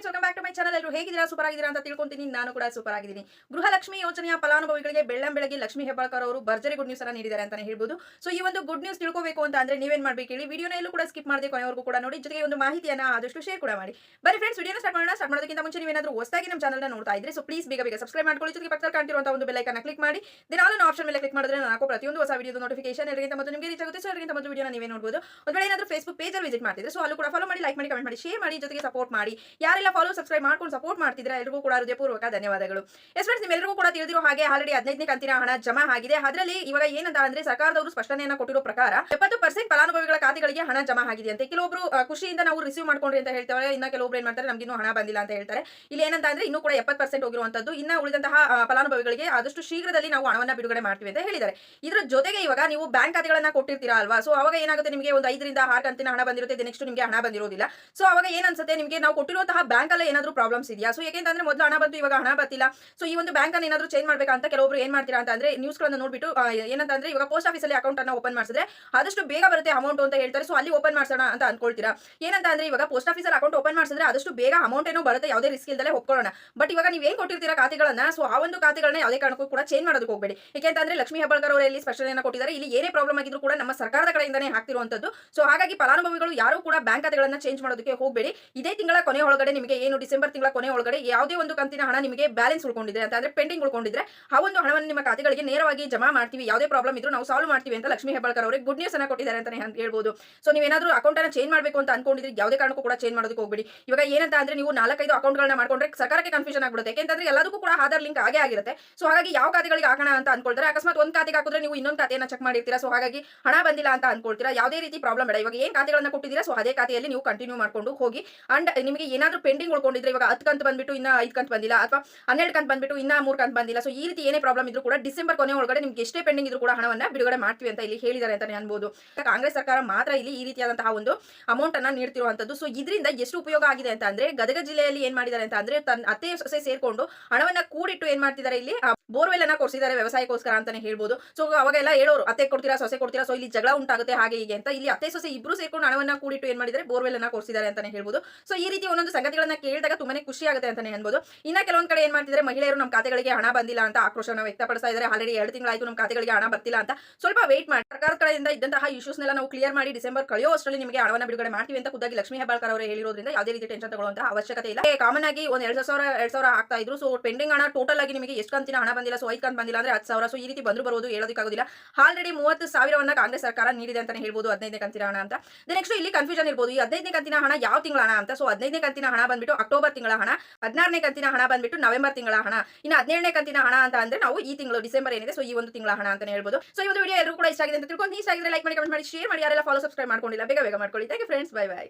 Friends welcome back to my channel ಎಲ್ಲರೂ ಹೇಗಿದ್ದೀರಾ? Super ಆಗಿದ್ದೀರಾ ಅಂತ ತಿಳ್ಕೊಂತೀನಿ. ನಾನು ಕೂಡ ಸೂಪರ್ ಆಗಿದ್ದೀನಿ. ಗೃಹಲಕ್ಷ್ಮಿ ಯೋಜನೆಯ ಫಲಾನುಭವಿಗಳಿಗೆ ಬೆಳ್ಳಂ ಬೆಳಗ್ಗೆ ಲಕ್ಷ್ಮಿ ಹೆಬ್ಬಾಳ್ಕರ್ ಅವರು ಭರ್ಜರಿ ಗುಡ್ ನ್ಯೂಸ್ ಅನ್ನ ನೀಡಿದ್ದಾರೆ ಅಂತಾನೆ ಹೇಳ್ಬೋದು. ಸೊ ಈ ಒಂದು ಗುಡ್ ನ್ಯೂಸ್ ತಿಳ್ಕೋಬೇಕು ಅಂತ ಅಂದ್ರೆ ನೀವೇನ್ ಮಾಡ್ಬೇಕು ಹೇಳಿ, ವಿಡಿಯೋನ ಎಲ್ಲೂ ಕೂಡ ಸ್ಕಿಪ್ ಮಾಡದೆ ಕೊನೆವರೆಗೂ ಕೂಡ ನೋಡಿ. ಜೊತೆಗೆ ಒಂದು ಮಾಹಿತಿಯನ್ನ ಆದಷ್ಟು ಶೇರ್ ಕೂಡ ಮಾಡಿ. ಬರೀ ಫ್ರೆಂಡ್ಸ್ ವಿಡಿಯೋನ ಸ್ಟಾರ್ಟ್ ಮಾಡೋಣ. ಸ್ಟಾರ್ಟ್ ಮಾಡೋದಕ್ಕಿಂತ ಮುಂಚೆ ನೀವೇನಾದ್ರೂ ಹೊಸದಾಗಿ ನಮ್ಮ ಚಾನಲ್ ನೋಡ್ತಾ ಇದ್ರೆ ಸೊ ಪ್ಲೀಸ್ ಬೇಗ ಬೇಗ ಸಬ್ಸ್ಕ್ರೈಬ್ ಮಾಡ್ಕೊಳ್ಳಿ. ಜೊತೆಗೆ ಪಕ್ಕದಲ್ಲಿ ಕಾಣ್ತಿರುವಂತಹ ಒಂದು ಬೆಲ್ ಐಕನ್ ಕ್ಲಿಕ್ ಮಾಡಿ. ದಿನ ಆಲ್ ಆಪ್ಷನ್ ಮೇಲೆ ಕ್ಲಿಕ್ ಮಾಡಿದ್ರೆ ನಾನು ಪ್ರತಿಯೊಂದು ಹೊಸ ವಿಡಿಯೋದ ನೋಟಿಫಿಕೇಶನ್ ಎಲ್ಲರಿಗಿಂತ ಮೊದಲು ನಿಮಗೆ ರೀಚ್ ಆಗುತ್ತೆ. ಸೊ ಎಲ್ಲರಿಗಿಂತ ಮೊದಲು ವಿಡಿಯೋನ ನೀವೇ ನೋಡಬಹುದು ಒಂದು ವೇಳೆ ಏನಾದರೂ ಫೇಸ್ಬುಕ್ ಪೇಜ್ ಅಲ್ಲಿ ವಿಸಿಟ್ ಮಾಡ್ತಿದ್ರೆ ಸೊ ಅಲ್ಲೂ ಕೂಡ ಫಾಲೋ ಮಾಡಿ ಲೈಕ್ ಮಾಡಿ ಕಮೆಂಟ್ ಮಾಡಿ ಶೇರ್ ಮಾಡಿ, ಜೊತೆಗೆ ಸಪೋರ್ಟ್ ಮಾಡಿ. ಯಾರೆಲ್ಲ ಫಾಲೋ ಸಬ್ಸ್ಕ್ರೈಬ್ ಮಾಡ್ಕೊಂಡು ಸಪೋರ್ಟ್ ಮಾಡ್ತಿದ್ರೆ ಎಲ್ಲರಿಗೂ ಕೂಡ ಹೃದಯಪೂರ್ವಕ ಧನ್ಯವಾದಗಳು. ಎಸ್ ಫ್ರೆಂಡ್ಸ್ ನಿಮ್ಮೆಲ್ಲರಿಗೂ ಕೂಡ ತಿಳಿದಿರೋ ಹಾಗೆ ಆಲ್ರೆಡಿ ಹದಿನೈದನೇ ಕಂತಿನ ಹಣ ಜಮಾ ಆಗಿದೆ. ಅದರಲ್ಲಿ ಇವಾಗ ಏನಂತ ಅಂದ್ರೆ ಸರ್ಕಾರದವರು ಸ್ಪಷ್ಟನೆಯನ್ನ ಕೊಟ್ಟಿರೋ ಪ್ರಕಾರ ಎಪ್ಪತ್ತು ಪರ್ಸೆಂಟ್ ಫಲಾನುಭವಿಗಳ ಖಾತೆಗಳಿಗೆ ಹಣ ಜಮಾ ಆಗಿದೆ ಅಂತ. ಕೆಲವೊಬ್ರು ಖುಷಿಯಿಂದ ನಾವು ರಿಸೀವ್ ಮಾಡ್ಕೊಂಡ್ರಿ ಅಂತ ಹೇಳ್ತಾರೆ. ಇನ್ನ ಕೆಲವೊಬ್ರು ಏನ್ ಮಾಡ್ತಾರೆ, ನಮ್ಗಿನ್ನೂ ಹಣ ಬಂದಿಲ್ಲ ಅಂತ ಹೇಳ್ತಾರೆ. ಇಲ್ಲಿ ಏನಂತ ಅಂದ್ರೆ ಇನ್ನೂ ಕೂಡ ಎಪ್ಪತ್ತು ಪರ್ಸೆಂಟ್ ಹೋಗಿರುವಂತದ್ದು. ಇನ್ನ ಉಳಿದಂತಹ ಫಲಾನುಭವಿಗಳಿಗೆ ಆದಷ್ಟು ಶೀಘ್ರದಲ್ಲಿ ನಾವು ಹಣವನ್ನ ಬಿಡುಗಡೆ ಮಾಡ್ತೀವಿ ಅಂತ ಹೇಳಿದ್ದಾರೆ. ಇದ್ರ ಜೊತೆಗೆ ಇವಾಗ ನೀವು ಬ್ಯಾಂಕ್ ಖಾತೆಗಳನ್ನ ಕೊಟ್ಟಿರ್ತೀರಾ ಅಲ್ವಾ? ಸೊ ಅವಾಗ ಏನಾಗುತ್ತೆ? ನಿಮಗೆ ಒಂದು ಐದರಿಂದ ಆರು ಕಂತಿನ ಹಣ ಬಂದಿರುತ್ತೆ. ನೆಕ್ಸ್ಟ್ ನಿಮಗೆ ಹಣ ಬಂದಿರೋದಿಲ್ಲ. ಸೊ ಅವಾಗ ಏನ್ ಅನ್ಸುತ್ತೆ? ನಿಮಗೆ ನಾವು ಕೊಟ್ಟಿರುವಂತಹ ಬ್ಯಾಂಕ್ ಅಲ್ಲೇ ಏನಾದರೂ ಪ್ರಾಬ್ಲಮ್ಸ್ ಇದೆಯಾ? ಸೊ ಯಾಕೆಂತಂದ್ರೆ ಮೊದಲು ಹಣ ಬಂತು, ಇವಾಗ ಹಣ ಬರ್ತಿಲ್ಲ. ಸೊ ಈ ಒಂದು ಬ್ಯಾಂಕ್ ಅನ್ನು ಏನಾದರೂ ಚೇಂಜ್ ಮಾಡಬೇಕಂತ ಕೆಲವೊಬ್ರು ಏನ್ ಮಾಡ್ತೀರಾ ಅಂತ ಅಂದ್ರೆ ನ್ಯೂಸ್ ಗಳನ್ನ ನೋಡ್ಬಿಟ್ಟು ಏನಂತಂದ್ರೆ ಇವಾಗ ಪೋಸ್ಟ್ ಆಫೀಸಲ್ಲಿ ಅಕೌಂಟ್ ಅನ್ನ ಓಪನ್ ಮಾಡಿಸಿದ್ರೆ ಆದಷ್ಟು ಬೇಗ ಬರುತ್ತೆ ಅಮೌಂಟ್ ಅಂತ ಹೇಳ್ತಾರೆ. ಸೊ ಅಲ್ಲಿ ಓಪನ್ ಮಾಡಿಸೋಣ ಅಂತ ಅನ್ಕೊಳ್ತೀರಾ? ಏನಂತ ಅಂದ್ರೆ ಇವಾಗ ಪೋಸ್ಟ್ ಆಫೀಸ್ ಅಲ್ಲಿ ಅಕೌಂಟ್ ಓಪನ್ ಮಾಡಿಸಿದ್ರೆ ಆದಷ್ಟು ಬೇಗ ಅಮೌಂಟ್ ಏನೋ ಬರುತ್ತೆ, ಯಾವುದೇ ರಿಸ್ಕ್ ಇಲ್ಲದೆ ಒಪ್ಕೊಳ್ಳೋಣ. ಬಟ್ ಇವಾಗ ನೀವು ಏನು ಕೊಟ್ಟಿರ್ತೀರಾ ಖಾತೆಗಳನ್ನ? ಸೊ ಆ ಒಂದು ಖಾತೆಗಳನ್ನ ಯಾವುದೇ ಕಾರಣಕ್ಕೂ ಕೂಡ ಚೇಂಜ್ ಮಾಡೋದಕ್ಕೆ ಹೋಗಬೇಡಿ. ಯಾಕೆಂತಂದ್ರೆ ಲಕ್ಷ್ಮೀ ಹೆಬ್ಬಾಳ್ಕರ್ ಅವರು ಇಲ್ಲಿ ಸ್ಪಷ್ಟನೆಯನ್ನು ಕೊಟ್ಟಿದ್ದಾರೆ, ಇಲ್ಲಿ ಏನೇ ಪ್ರಾಬ್ಲಮ್ ಆಗಿದ್ರು ಕೂಡ ನಮ್ಮ ಸರ್ಕಾರದ ಕಡೆಯಿಂದನೇ ಹಾಕ್ತಿರುವಂತದ್ದು. ಸೊ ಹಾಗಾಗಿ ಫಲಾನುಭವಿಗಳು ಯಾರು ಕೂಡ ಬ್ಯಾಂಕ್ ಖಾತೆಗಳನ್ನ ಚೇಂಜ್ ಮಾಡೋದಕ್ಕೆ ಹೋಗಬೇಡಿ. ಇದೇ ತಿಂಗಳ ಕೊನೆ ನಿಮಗೆ ಏನು ಡಿಸೆಂಬರ್ ತಿಂಗಳ ಕೊನೆ ಒಳಗಡೆ ಯಾವುದೇ ಒಂದು ಕಂತಿನ ಹಣ ನಿಮಗೆ ಬ್ಯಾಲೆನ್ಸ್ ಉಳ್ಕೊಂಡಿದ್ರೆ ಅಂತ ಅಂದ್ರೆ ಪೆಂಡಿಂಗ್ ಉಳ್ಕೊಂಡಿದ್ರೆ, ಆ ಒಂದು ಹಣವನ್ನು ನಿಮ್ಮ ಖಾತೆಗಳಿಗೆ ನೇರವಾಗಿ ಜಮಾ ಮಾಡ್ತೀವಿ. ಯಾವುದೇ ಪ್ರಾಬ್ಲಮ್ ಇದ್ರೂ ನಾವು ಸಾಲ್ವ್ ಮಾಡ್ತೀವಿ ಅಂತ ಲಕ್ಷ್ಮೀ ಹೆಬ್ಬಾಳ್ಕರ್ ಅವರಿಗೆ ಗುಡ್ ನ್ಯೂಸ್ ಅನ್ನ ಕೊಟ್ಟಿದ್ದಾರೆ ಅಂತ ಹೇಳ್ಬೋದು. ಸೊ ನೀವೇನಾದ್ರೂ ಅಕೌಂಟ್ ಅನ್ನ ಚೇಂಜ್ ಮಾಡಬೇಕು ಅಂತ ಅನ್ಕೊಂಡಿದ್ರೆ ಯಾವುದೇ ಕಾರಣಕ್ಕೂ ಕೂಡ ಚೇಂಜ್ ಮಾಡೋದಕ್ಕೆ ಹೋಗಬೇಡಿ. ಇವಾಗ ಏನಂತ ಅಂದ್ರೆ ನೀವು ನಾಲ್ಕೈದು ಅಕೌಂಟ್ಗಳನ್ನ ಮಾಡ್ಕೊಂಡ್ರೆ ಸರ್ಕಾರಕ್ಕೆ ಕನ್ಫ್ಯೂಷನ್ ಆಗ್ಬಿಡುತ್ತೆ. ಯಾಕೆಂತಂದ್ರೆ ಎಲ್ಲದಕ್ಕೂ ಕೂಡ ಆಧಾರ್ ಲಿಂಕ್ ಆಗೇ ಆಗಿರುತ್ತೆ. ಸೊ ಹಾಗಾಗಿ ಯಾವ ಖಾತೆಗಳಿಗೆ ಹಾಕೋಣ ಅಂತ ಅನ್ಕೊಳ್ತಾರೆ. ಅಕಸ್ಮಾತ್ ಒಂದು ಖಾತೆಗೆ ಹಾಕಿದ್ರೆ ನೀವು ಇನ್ನೊಂದು ಖಾತೆಯನ್ನ ಚೆಕ್ ಮಾಡಿರ್ತೀರಾ. ಸೊ ಹಾಗಾಗಿ ಹಣ ಬಂದಿಲ್ಲ ಅಂತ ಅನ್ಕೊಳ್ತೀರಾ. ಯಾವುದೇ ರೀತಿ ಪ್ರಾಬ್ಲಮ್ ಬೇಡ. ಇವಾಗ ಏನು ಖಾತೆಗಳನ್ನ ಕೊಟ್ಟಿದ್ದೀರಾ? ಸೊ ಅದೇ ಖಾತೆಯಲ್ಲಿ ನೀವು ಕಂಟಿನ್ಯೂ ಮಾಡ್ಕೊಂಡು ಹೋಗಿ. ಅಂಡ್ ನಿಮಗೆ ಏನಾದ್ರೂ ಪೆಂಡಿಂಗ್ ಉಳ್ಕೊಂಡಿದ್ರೆ ಇವಾಗ ಹತ್ತು ಕಂತು ಬಂದ್ಬಿಟ್ಟು ಇನ್ನ ಐದು ಕಂತು ಬಂದಿಲ್ಲ ಅಥವಾ ಹನ್ನೆರಡು ಕಂತು ಬಂದ್ಬಿಟ್ಟು ಇನ್ನ ಮೂರು ಕಂತು ಬಂದಿಲ್ಲ. ಸೊ ಈ ರೀತಿ ಏನೇ ಪ್ರಾಬ್ಲಮ್ ಇದ್ರೂ ಕೂಡ ಡಿಸೆಂಬರ್ ಕೊನೆ ಒಳಗಡೆ ನಿಮ್ಗೆ ಎಷ್ಟೇ ಪೆಂಡಿಂಗ್ ಇದ್ರೂ ಕೂಡ ಹಣವನ್ನ ಬಿಡುಗಡೆ ಮಾಡ್ತೀವಿ ಅಂತ ಇಲ್ಲಿ ಹೇಳಿದ್ದಾರೆ ಅಂತಾನೆ ಅನ್ಬೋದು. ಕಾಂಗ್ರೆಸ್ ಸರ್ಕಾರ ಮಾತ್ರ ಇಲ್ಲಿ ಈ ರೀತಿಯಾದಂತಹ ಒಂದು ಅಮೌಂಟ್ ಅನ್ನ ನೀಡ್ತಿರುವಂತದ್ದು. ಸೊ ಇದರಿಂದ ಎಷ್ಟು ಉಪಯೋಗ ಆಗಿದೆ ಅಂತ ಅಂದ್ರೆ ಗದಗ ಜಿಲ್ಲೆಯಲ್ಲಿ ಏನ್ ಮಾಡಿದ್ದಾರೆ ಅಂತ ಅಂದ್ರೆ ತನ್ನ ಅತ್ತೆ ಸೊಸೆ ಸೇರ್ಕೊಂಡು ಹಣವನ್ನ ಕೂಡಿಟ್ಟು ಏನ್ ಮಾಡ್ತಿದ್ದಾರೆ ಇಲ್ಲಿ? ಬೋರ್ವೆಲ್ ಅನ್ನ ಕೊಡಿಸಿದ್ದಾರೆ ವ್ಯವಸಾಯಕ್ಕೋಸ್ಕರ ಅಂತಾನೆ ಹೇಳ್ಬೋದು. ಸೊ ಅವಾಗೆಲ್ಲ ಹೇಳೋರು, ಅತ್ತೆ ಕೊಡ್ತೀರಾ, ಸೊಸೆ ಕೊಡ್ತೀರಾ? ಸೊ ಇಲ್ಲಿ ಜಗಳ ಉಂಟಾಗುತ್ತೆ ಹಾಗೆ ಹೀಗೆ ಅಂತ. ಇಲ್ಲಿ ಅತ್ತೆ, ಸೊಸೆ ಇಬ್ರು ಸೇರ್ಕೊಂಡು ಹಣವನ್ನ ಕೂಡಿಟ್ಟು ಏನ್ ಮಾಡಿದ್ರೆ ಬೋರ್ವೆಲ್ ಅನ್ನ ಕೊಡಿಸಿದ್ದಾರೆ ಅಂತಾನೆ ಹೇಳ್ಬೋದು. ಸೊ ಈ ರೀತಿ ಒಂದೊಂದು ಸಂಗತಿಗಳನ್ನ ಕೇಳಿದಾಗ ತುಂಬಾನೇ ಖುಷಿ ಆಗುತ್ತೆ ಅಂತಾನೆ ಅನ್ಬೋದು ಇನ್ನ ಕೆಲವೊಂದ್ ಕಡೆ ಏನ್ ಮಾಡ್ತಿದ್ರೆ ಮಹಿಳೆಯರು ನಮ್ಮ ಖಾತೆಗಳಿಗೆ ಹಣ ಬಂದಿಲ್ಲ ಅಂತ ಆಕ್ರೋಶನ ವ್ಯಕ್ತಪಡಿಸ್ತಾ ಇದ್ದಾರೆ. ಆಲ್ರೆಡಿ ಎರಡು ತಿಂಗಳಾಯ್ತು ನಮ್ಮ ಖಾತೆಗಳಿಗೆ ಹಣ ಬರ್ತಿಲ್ಲ ಅಂತ. ಸ್ವಲ್ಪ ವೇಟ್ ಮಾಡಿ. ಸರ್ಕಾರದ ಕಡೆಯಿಂದ ಇದ್ದಂತಹ ಇಶ್ಯೂಸ್ನೆಲ್ಲ ನಾವು ಕ್ಲಿಯರ್ ಮಾಡಿ ಡಿಸೆಂಬರ್ ಕಳೆಯೋ ಅಷ್ಟರಲ್ಲಿ ನಿಮಗೆ ಹಣವನ್ನು ಬಿಡುಗಡೆ ಮಾಡ್ತೀವಿ ಅಂತ ಖುದ್ದಾಗಿ ಲಕ್ಷ್ಮೀ ಹೆಬ್ಬಾಳ್ಕರ್ ಅವರು ಹೇಳಿರೋದ್ರಿಂದ ಯಾವುದೇ ರೀತಿ ಟೆನ್ಷನ್ ತಗೊಳ್ಳುವಂತಹ ಅವಶ್ಯಕತೆ ಇಲ್ಲ. ಕಾಮನ್ ಆಗಿ ಒಂದು ಎರಡು ಸಾವಿರ ಎರಡು ಸಾವಿರ ಆಗ್ತಾ ಇದ್ರು. ಸೊ ಪೆಂಡಿಂಗ್ ಹಣ ಟೋಟಲ್ ಆಗಿ ನಿಮಗೆ ಎಷ್ಟು ಕಂತಿನ ಹಣ ಬಂದಿಲ್ಲ ಸೊ ಐದು ಕಂತು ಬಂದಿಲ್ಲ ಅಂದ್ರೆ ಹತ್ತು ಸಾವಿರ. ಸೊ ಈ ರೀತಿ ಬಂದ್ರು ಬರೋದು ಹೇಳೋದಕ್ಕಾಗೋದಿಲ್ಲ. ಆಲ್ರೆಡಿ ಮೂವತ್ತು ಸಾವಿರವನ್ನ ಕಾಂಗ್ರೆಸ್ ಸರ್ಕಾರ ನೀಡಿದೆ ಅಂತಾನೆ ಹೇಳ್ಬೋದು. ಹದಿನೈದನೇ ಕಂತಿನ ಹಣ ಅಂತ. ನೆಕ್ಸ್ಟ್ ಇಲ್ಲಿ ಕನ್ಫ್ಯೂಷನ್ ಇರ್ಬೋದು. ಈ ಹದಿನೈದನೇ ಕಂತಿನ ಹಣ ಯಾವ ತಿಂಗಳ ಹಣ ಅಂತ? ಸೊ ಹದಿನೈದನೇ ಕಂತಿನ ಹಣ ಬಂದ್ಬಿಟ್ಟು ಅಕ್ಟೋಬರ್ ತಿಂಗಳ ಹಣ. ಹದಿನಾರನೇ ಕಂತಿನ ಹಣ ಬಂದ್ಬಿಟ್ಟು ನವೆಂಬರ್ ತಿಂಗಳ ಹಣ. ಇನ್ನು ಹದಿನೇಳನೇ ಕಂತಿನ ಹಣ ಅಂತ ಅಂದ್ರೆ ನಾವು ಈ ತಿಂಗಳು ಡಿಸೆಂಬರ್ ಏನಿದೆ ಸೊ ಈ ಒಂದು ತಿಂಗಳ ಹಣ ಅಂತ ಹೇಳ್ಬೋದು. ಸೊ ಈ ಒಂದು ವಿಡಿಯೋ ಎಲ್ಲರೂ ಕೂಡ ಇಷ್ಟ ಆಗಿದೆ ಅಂತ ತಿಳ್ಕೊಂಡು ಇಷ್ಟ ಆಗಿದ್ರೆ ಲೈಕ್ ಮಾಡಿ ಕಮೆಂಟ್ ಮಾಡಿ ಶೇರ್ ಮಾಡಿ. ಯಾರೆಲ್ಲ ಫಾಲೋ ಸಬ್ಸ್ಕ್ರೈಬ್ ಮಾಡ್ಕೊಂಡಿಲ್ಲ, ಬೇಗ ಬೇಗ ಮಾಡ್ಕೊಳ್ಳಿ. Thank you friends bye bye